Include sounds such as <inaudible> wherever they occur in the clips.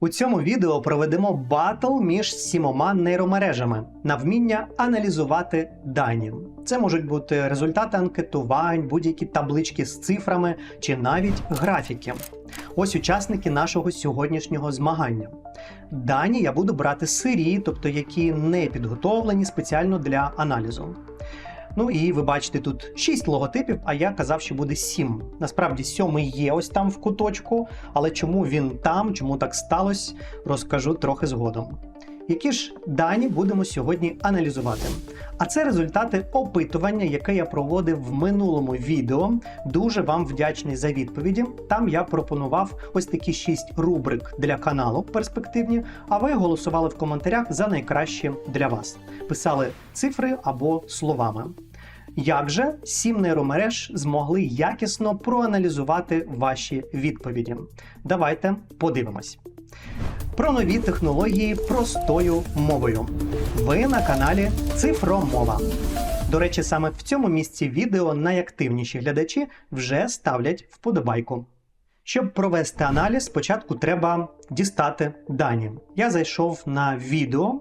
У цьому відео проведемо батл між сімома нейромережами на вміння аналізувати дані. Це можуть бути результати анкетувань, будь-які таблички з цифрами чи навіть графіки. Ось учасники нашого сьогоднішнього змагання. Дані я буду брати сирі, тобто які не підготовлені спеціально для аналізу. Ну і ви бачите тут 6 логотипів, а я казав, що буде 7. Насправді сьомий є ось там в куточку, але чому він там, чому так сталося, розкажу трохи згодом. Які ж дані будемо сьогодні аналізувати? А це результати опитування, яке я проводив в минулому відео. Дуже вам вдячний за відповіді. Там я пропонував ось такі 6 рубрик для каналу перспективні, а ви голосували в коментарях за найкращі для вас. Писали цифри або словами. Як же сім нейромереж змогли якісно проаналізувати ваші відповіді? Давайте подивимось. Про нові технології простою мовою. Ви на каналі Цифромова. До речі, саме в цьому місці відео найактивніші глядачі вже ставлять вподобайку. Щоб провести аналіз, спочатку треба дістати дані. Я зайшов на відео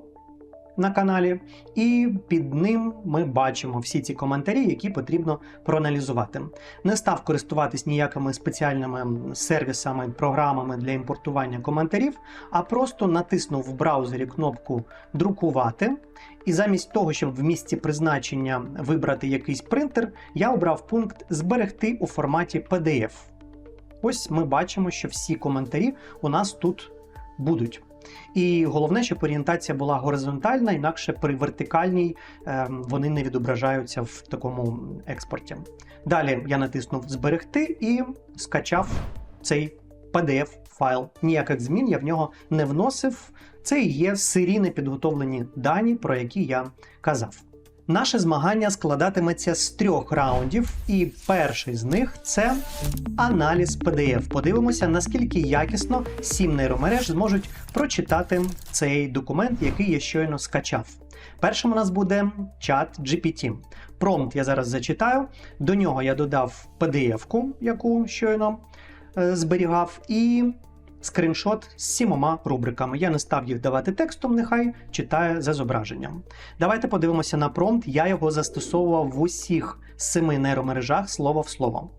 на каналі, і під ним ми бачимо всі ці коментарі, які потрібно проаналізувати. Не став користуватись ніякими спеціальними сервісами, програмами для імпортування коментарів, а просто натиснув в браузері кнопку Друкувати. І замість того, щоб в місці призначення вибрати якийсь принтер, я обрав пункт Зберегти у форматі PDF. Ось ми бачимо, що всі коментарі у нас тут будуть. І головне, щоб орієнтація була горизонтальна, інакше при вертикальній е, вони не відображаються в такому експорті. Далі я натиснув Зберегти і скачав цей PDF-файл. Ніяких змін я в нього не вносив. Це і є серійно підготовлені дані, про які я казав. Наше змагання складатиметься з трьох раундів, і перший з них це аналіз PDF. Подивимося, наскільки якісно сім нейромереж зможуть прочитати цей документ, який я щойно скачав. Першим у нас буде чат GPT. Промпт я зараз зачитаю. До нього я додав PDF-ку, яку щойно е, зберігав, і скріншот з сімома рубриками. Я не став їх давати текстом, нехай читає за зображенням. Давайте подивимося на промпт. Я його застосовував в усіх семи нейромережах слово в слово.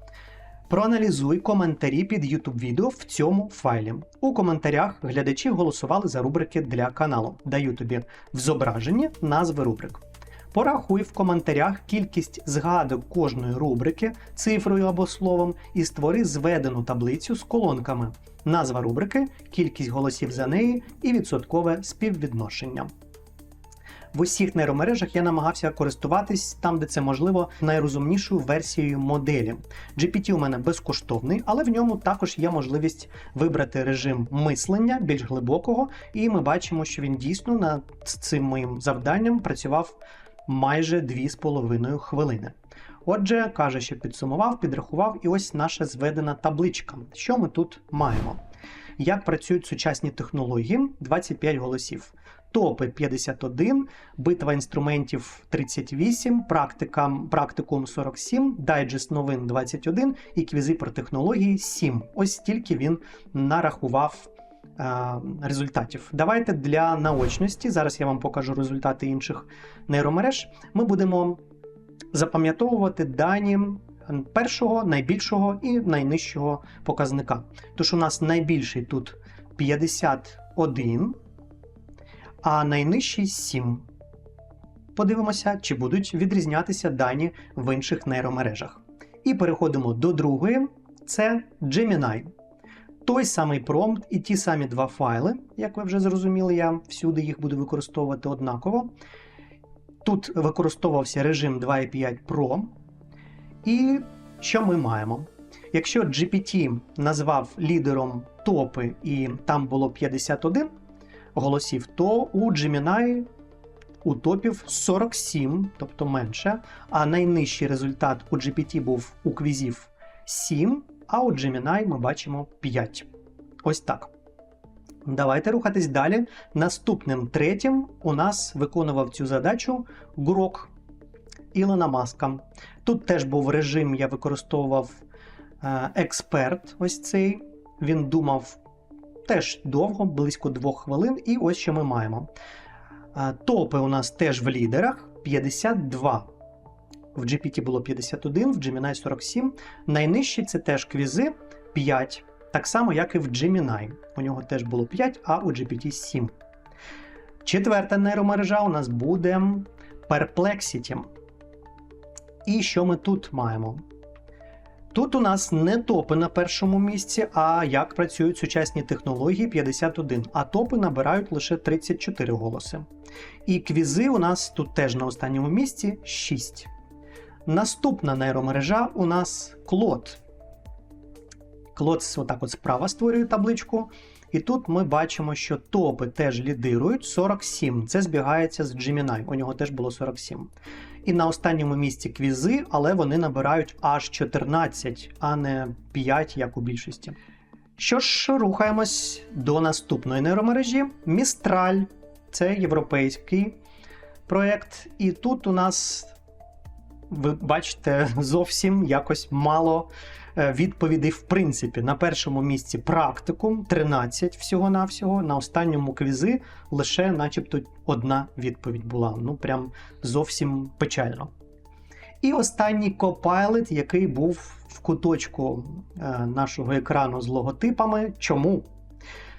Проаналізуй коментарі під YouTube відео в цьому файлі. У коментарях глядачі голосували за рубрики для каналу. Даю тобі в зображенні назви рубрик. Порахуй в коментарях кількість згадок кожної рубрики цифрою або словом і створи зведену таблицю з колонками, назва рубрики, кількість голосів за неї і відсоткове співвідношення. В усіх нейромережах я намагався користуватись там, де це можливо, найрозумнішою версією моделі. GPT у мене безкоштовний, але в ньому також є можливість вибрати режим мислення більш глибокого, і ми бачимо, що він дійсно над цим моїм завданням працював майже 2,5 хвилини. Отже, каже, що підсумував, підрахував, і ось наша зведена табличка. Що ми тут маємо? Як працюють сучасні технології? 25 голосів. Топи 51, битва інструментів 38, практика, практикум 47, дайджест новин 21 і квізи про технології 7. Ось стільки він нарахував результатів. Давайте для наочності. Зараз я вам покажу результати інших нейромереж. Ми будемо запам'ятовувати дані першого, найбільшого і найнижчого показника. Тож у нас найбільший тут 51, а найнижчий 7. Подивимося, чи будуть відрізнятися дані в інших нейромережах. І переходимо до другої: це Gemini. Той самий промпт і ті самі два файли, як ви вже зрозуміли, я всюди їх буду використовувати однаково. Тут використовувався режим 2.5 Pro. І що ми маємо? Якщо GPT назвав лідером топи і там було 51 голосів, то у Gemini у топів 47, тобто менше. А найнижчий результат у GPT був у квізів 7, а у Gemini ми бачимо 5. Ось так. Давайте рухатись далі. Наступним третім у нас виконував цю задачу Грок Ілона Маска. Тут теж був режим, я використовував е, експерт. Ось цей. Він думав теж довго, близько двох хвилин. І ось що ми маємо. Е, Топи у нас теж в лідерах 52. В GPT було 51, в Gemini 47. Найнижчі це теж квізи 5. Так само, як і в Gemini. У нього теж було 5, а у GPT 7. Четверта нейромережа у нас буде Perplexity. І що ми тут маємо? Тут у нас не топи на першому місці, а як працюють сучасні технології 51, а топи набирають лише 34 голоси. І квізи у нас тут теж на останньому місці 6. Наступна нейромережа у нас Клод. Клод отак от справа створює табличку. І тут ми бачимо, що топи теж лідирують 47. Це збігається з Gemini, у нього теж було 47. І на останньому місці квізи, але вони набирають аж 14, а не 5, як у більшості. Що ж, рухаємось до наступної нейромережі. Містраль це європейський проєкт. І тут у нас, ви бачите, зовсім якось мало е, відповідей. В принципі, на першому місці практикум 13 всього-навсього, на останньому квізи лише, начебто, одна відповідь була. Ну, прям зовсім печально. І останній Copilot, який був в куточку е, нашого екрану з логотипами. Чому?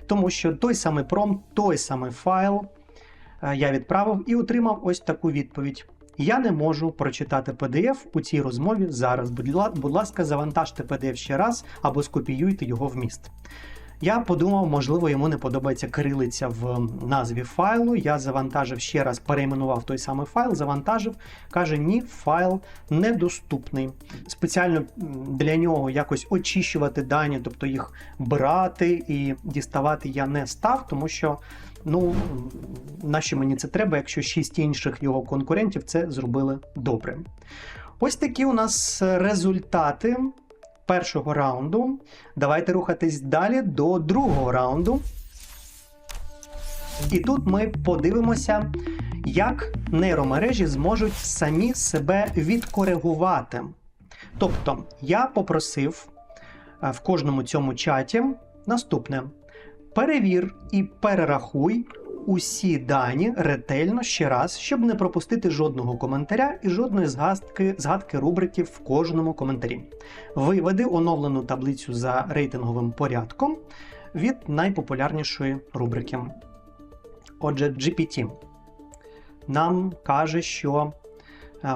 Тому що той самий промпт, той самий файл е, я відправив і отримав ось таку відповідь. Я не можу прочитати PDF у цій розмові зараз. Будь ласка, завантажте PDF ще раз або скопіюйте його вміст. Я подумав, можливо, йому не подобається кирилиця в назві файлу. Я завантажив ще раз, перейменував той самий файл, завантажив. Каже, ні, файл недоступний. Спеціально для нього якось очищувати дані, тобто їх брати і діставати я не став, тому що. Ну, нащо мені це треба, якщо шість інших його конкурентів це зробили добре. Ось такі у нас результати першого раунду. Давайте рухатись далі до другого раунду. І тут ми подивимося, як нейромережі зможуть самі себе відкоригувати. Тобто, я попросив е, в кожному цьому чаті наступне: перевір і перерахуй усі дані ретельно ще раз, щоб не пропустити жодного коментаря і жодної згадки, згадки рубриків в кожному коментарі. Виведи оновлену таблицю за рейтинговим порядком від найпопулярнішої рубрики. Отже, GPT нам каже, що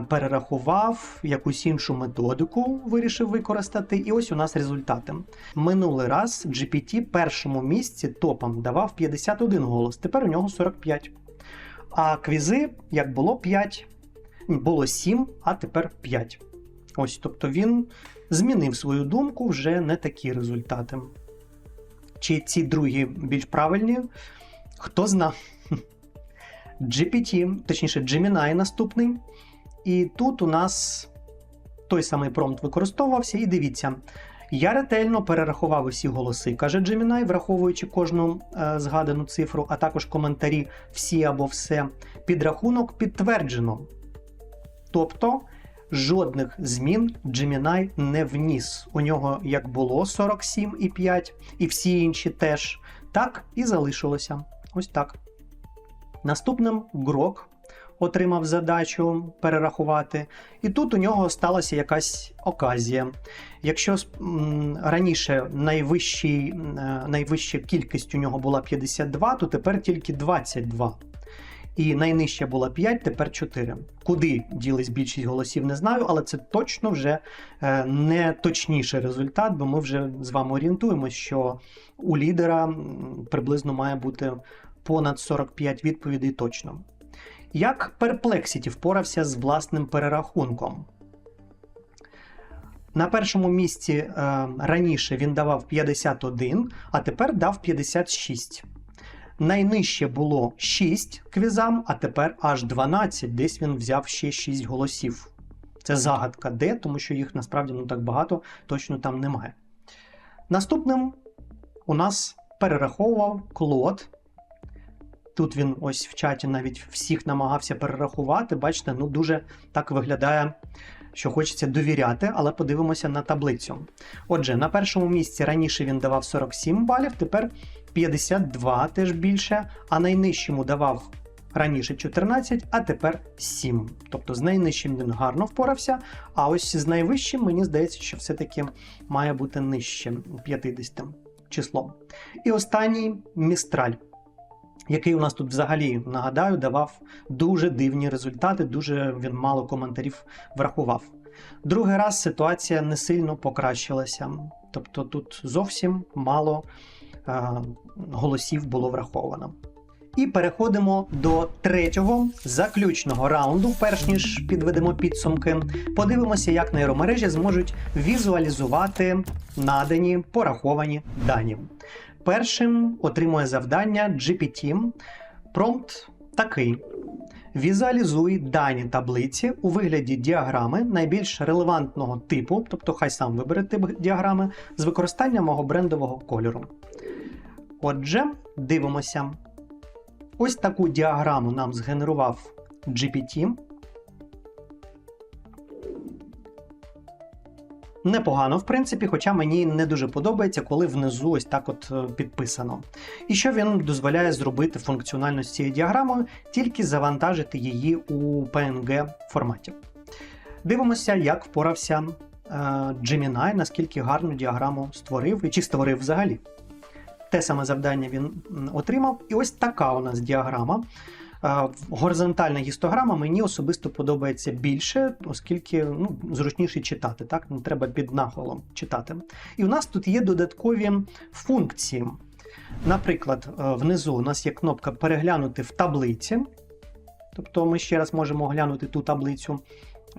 перерахував якусь іншу методику, вирішив використати, і ось у нас результати. Минулий раз GPT першому місці топом давав 51 голос, тепер у нього 45. А квізи, як було 5, було 7, а тепер 5. Ось, тобто він змінив свою думку, вже не такі результати. Чи ці другі більш правильні? Хто зна. <laughs> GPT, точніше, Gemini наступний. І тут у нас той самий промпт використовувався. І дивіться, я ретельно перерахував усі голоси, каже Gemini, враховуючи кожну е, згадану цифру, а також коментарі всі або все. Підрахунок підтверджено. Тобто жодних змін Gemini не вніс. У нього як було 47,5, і всі інші теж, так і залишилося. Ось так. Наступним Грок отримав задачу перерахувати, і тут у нього сталася якась оказія. Якщо раніше е, найвища кількість у нього була 52, то тепер тільки 22. І найнижча була 5, тепер 4. Куди ділись більшість голосів, не знаю, але це точно вже е, не точніший результат, бо ми вже з вами орієнтуємося, що у лідера приблизно має бути понад 45 відповідей точно. Як Perplexity впорався з власним перерахунком? На першому місці е, раніше він давав 51, а тепер дав 56. Найнижче було 6 квізам, а тепер аж 12. Десь він взяв ще 6 голосів. Це загадка де, тому що їх насправді ну так багато, точно там немає. Наступним у нас перераховував Клод. Тут він ось в чаті навіть всіх намагався перерахувати. Бачите, ну дуже так виглядає, що хочеться довіряти, але подивимося на таблицю. Отже, на першому місці раніше він давав 47 балів, тепер 52 теж більше, а найнижчому давав раніше 14, а тепер 7. Тобто з найнижчим він гарно впорався, а ось з найвищим мені здається, що все-таки має бути нижче 50 числом. І останній містраль, який у нас тут взагалі, нагадаю, давав дуже дивні результати, дуже він мало коментарів врахував. Другий раз ситуація не сильно покращилася. Тобто тут зовсім мало е, голосів було враховано. І переходимо до третього заключного раунду. Перш ніж підведемо підсумки, подивимося, як нейромережі зможуть візуалізувати надані пораховані дані. Першим отримує завдання GPT. Промпт такий: Візуалізуй дані таблиці у вигляді діаграми найбільш релевантного типу, тобто хай сам вибере тип діаграми, з використанням мого брендового кольору. Отже, дивимося. Ось таку діаграму нам згенерував GPT. Непогано, в принципі, хоча мені не дуже подобається, коли внизу ось так от е, підписано. І що він дозволяє зробити функціонально з цією діаграмою, тільки завантажити її у PNG форматі. Дивимося, як впорався е, Gemini, наскільки гарну діаграму створив і чи створив взагалі. Те саме завдання він отримав. І ось така у нас діаграма. Горизонтальна гістограма мені особисто подобається більше, оскільки ну, зручніше читати, так? Не треба під нахилом читати. І у нас тут є додаткові функції. Наприклад, е, внизу у нас є кнопка Переглянути в таблиці. Тобто ми ще раз можемо оглянути ту таблицю,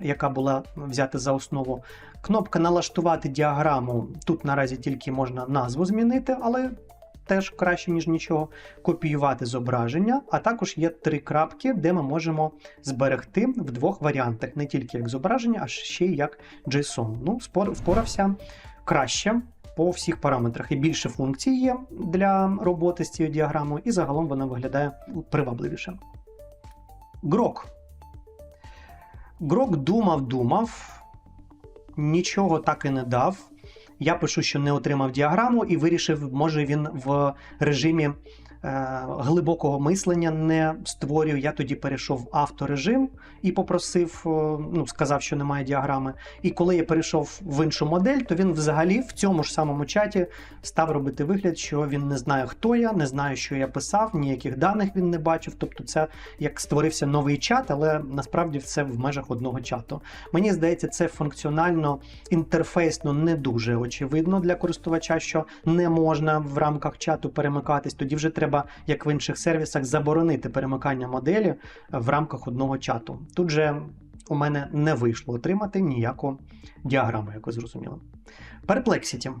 яка була взята за основу. Кнопка Налаштувати діаграму. Тут наразі тільки можна назву змінити, але теж краще, ніж нічого. Копіювати зображення, а також є три крапки, де ми можемо зберегти в двох варіантах: не тільки як зображення, а ще й як JSON. Ну, впорався краще по всіх параметрах. І більше функцій є для роботи з цією діаграмою, і загалом вона виглядає привабливіше. Грок. Грок думав, думав, нічого так і не дав. Я пишу, що не отримав діаграму, і вирішив, може він в режимі глибокого мислення не створюю. Я тоді перейшов в авторежим і попросив, е, ну, сказав, що немає діаграми. І коли я перейшов в іншу модель, то він взагалі в цьому ж самому чаті став робити вигляд, що він не знає, хто я, не знає, що я писав, ніяких даних він не бачив. Тобто, це як створився новий чат, але насправді це в межах одного чату. Мені здається, це функціонально інтерфейсно не дуже очевидно для користувача, що не можна в рамках чату перемикатись. Тоді вже треба, як в інших сервісах, заборонити перемикання моделі в рамках одного чату. Тут же у мене не вийшло отримати ніяку діаграму, як ви зрозуміли. Perplexity.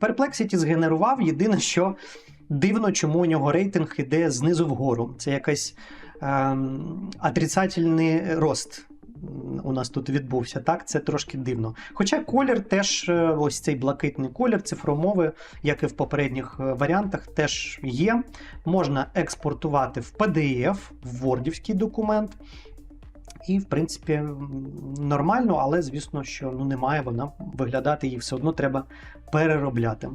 Perplexity згенерував єдине, що дивно, чому у нього рейтинг іде знизу вгору. Це якийсь ем, отрицательний рост у нас тут відбувся. Так, це трошки дивно. Хоча колір теж, е, ось цей блакитний колір цифромови, як і в попередніх е, варіантах, теж є. Можна експортувати в PDF, в вордівський документ. І, в принципі, нормально, але звісно, що ну, не має вона виглядати, її все одно треба переробляти.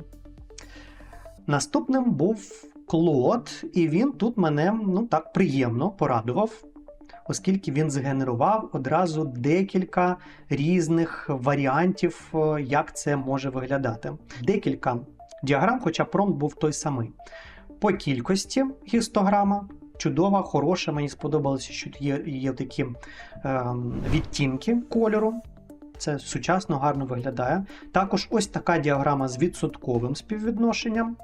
Наступним був Клод, і він тут мене ну так приємно порадував, оскільки він згенерував одразу декілька різних варіантів, е, як це може виглядати. Декілька діаграм, хоча промпт був той самий. По кількості гістограма. Чудова, хороша, мені сподобалося, що є, є такі е, відтінки кольору. Це сучасно, гарно виглядає. Також ось така діаграма з відсотковим співвідношенням.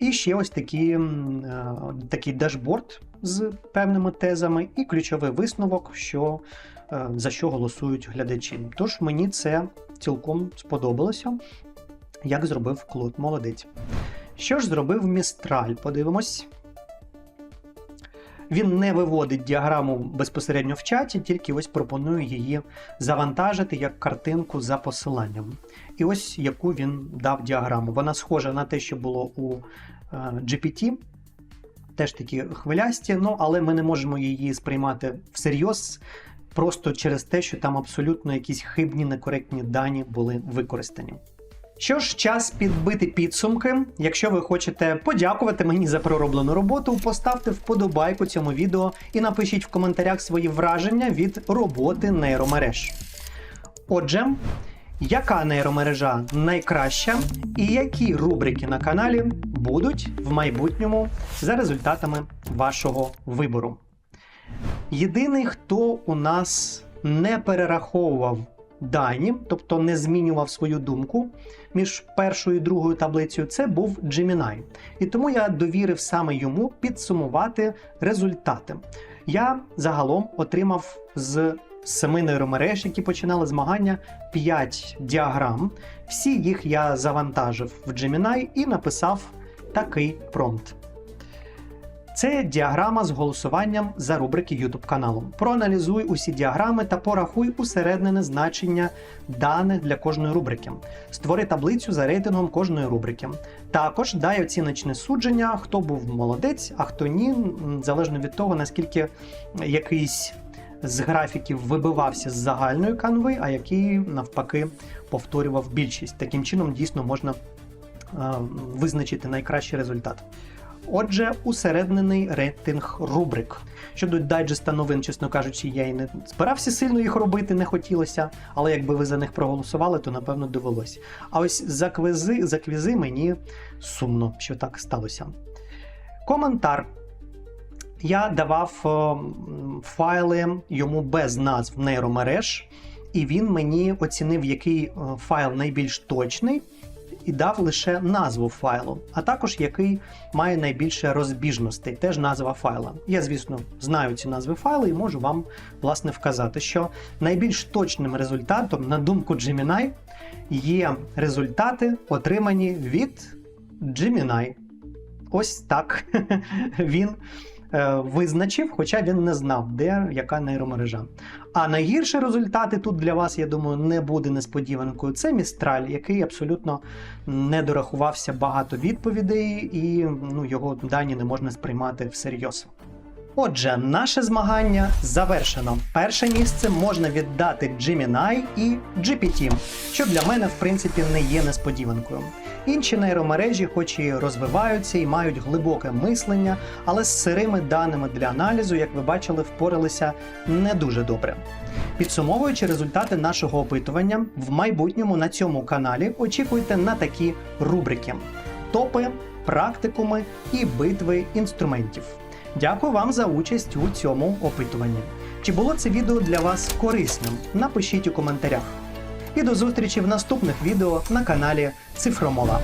І ще ось такі, е, такий дашборд з певними тезами, і ключовий висновок, що, е, за що голосують глядачі. Тож мені це цілком сподобалося, як зробив Клод. Молодець. Що ж зробив Містраль? Подивимось. Він не виводить діаграму безпосередньо в чаті, тільки ось пропоную її завантажити як картинку за посиланням. І ось яку він дав діаграму. Вона схожа на те, що було у е, GPT. Теж такі хвилясті, ну але ми не можемо її сприймати всерйоз, просто через те, що там абсолютно якісь хибні, некоректні дані були використані. Що ж, час підбити підсумки. Якщо ви хочете подякувати мені за пророблену роботу, поставте вподобайку цьому відео і напишіть в коментарях свої враження від роботи нейромереж. Отже, яка нейромережа найкраща і які рубрики на каналі будуть в майбутньому за результатами вашого вибору? Єдиний, хто у нас не перераховував дані, тобто не змінював свою думку між першою і другою таблицею, це був Gemini. І тому я довірив саме йому підсумувати результати. Я загалом отримав з семи нейромереж, які починали змагання, 5 діаграм. Всі їх я завантажив в Gemini і написав такий промпт. Це діаграма з голосуванням за рубрики YouTube каналу. Проаналізуй усі діаграми та порахуй усереднене значення даних для кожної рубрики. Створи таблицю за рейтингом кожної рубрики. Також дай оціночне судження, хто був молодець, а хто ні, залежно від того, наскільки якийсь з графіків вибивався з загальної канви, а який навпаки повторював більшість. Таким чином дійсно можна е, визначити найкращий результат. Отже, усереднений рейтинг рубрик. Щодо дайджеста новин, чесно кажучи, я і не збирався сильно їх робити, не хотілося, але якби ви за них проголосували, то напевно довелось. А ось за квизи, за квізи мені сумно, що так сталося. Коментар. Я давав е, файли йому без назв нейромереж, і він мені оцінив, який е, файл найбільш точний, і дав лише назву файлу, а також який має найбільше розбіжностей, теж назва файла. Я, звісно, знаю ці назви файлу і можу вам власне вказати, що найбільш точним результатом, на думку Gemini, є результати, отримані від Gemini. Ось так <laughs> він визначив, хоча він не знав, де яка нейромережа. А найгірші результати тут для вас, я думаю, не буде несподіванкою. Це Містраль, який абсолютно не дорахувався багато відповідей, і ну, його дані не можна сприймати всерйоз. Отже, наше змагання завершено. Перше місце можна віддати Gemini і GPT, що для мене, в принципі, не є несподіванкою. Інші нейромережі, хоч і розвиваються і мають глибоке мислення, але з сирими даними для аналізу, як ви бачили, впоралися не дуже добре. Підсумовуючи результати нашого опитування, в майбутньому на цьому каналі очікуйте на такі рубрики: топи, практикуми і битви інструментів. Дякую вам за участь у цьому опитуванні. Чи було це відео для вас корисним? Напишіть у коментарях. І до зустрічі в наступних відео на каналі Цифромова.